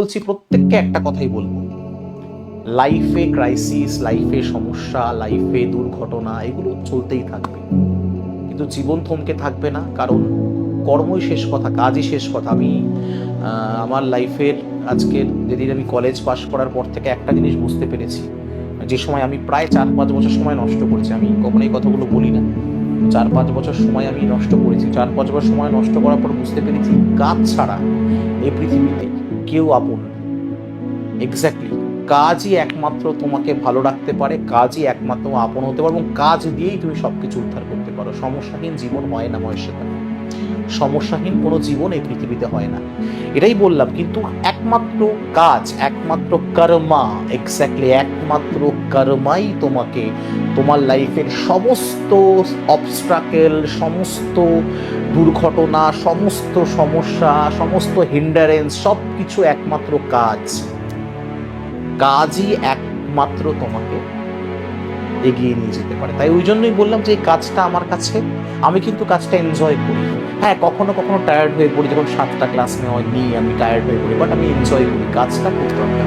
বলছি, প্রত্যেককে একটা কথাই বলব। লাইফে ক্রাইসিস লাইফে সমস্যা লাইফে দুর্ঘটনা, এগুলো চলতেই থাকবে। কিন্তু জীবন থমকে থাকবে না, কারণ কর্মই শেষ কথা, কাজই শেষ কথা। আমি আমার লাইফের আজকের যেদিন আমি কলেজ পাশ করার পর থেকে একটা জিনিস বুঝতে পেরেছি। যে সময় আমি প্রায় চার পাঁচ বছর সময় নষ্ট করেছি। আমি কখনো এই কথাগুলো বলি না। চার পাঁচ বছর সময় আমি নষ্ট করেছি। চার পাঁচ বছর সময় নষ্ট করার পর বুঝতে পেরেছি, কাজ ছাড়া এই পৃথিবীতে কেউ আপন এক্স্যাক্টলি কাজই একমাত্র তোমাকে ভালো রাখতে পারে, কাজই একমাত্র আপন হতে পারে এবং কাজ দিয়েই তুমি সব কিছু উদ্ধার করতে পারো। সমস্যাহীন জীবন হয় না মহেশ্বর সমস্যাহীন কোনো জীবন এই পৃথিবীতে হয় না। এটাই বললাম, কিন্তু একমাত্র কাজ, একমাত্র কর্মা এক্স্যাক্টলি একমাত্র কর্মাই তোমাকে, তোমার লাইফের সমস্ত অবস্ট্রাকেল সমস্ত দুর্ঘটনা, সমস্ত সমস্যা, সমস্ত হিন্ডারেন্স সব কিছু একমাত্র কাজ। কাজই একমাত্র তোমাকে। এগিয়ে নিয়ে যেতে পারে। তাই ওই জন্যই বললাম যে এই কাজটা আমার কাছে, আমি কিন্তু কাজটা এনজয় করি। হ্যাঁ কখনো কখনো টায়ার্ড হয়ে পড়ি, যখন সাতটা ক্লাস নেওয়া নিই আমি টায়ার্ড হয়ে পড়ি বাট আমি এনজয় করি। কাজটা করতে দরকার।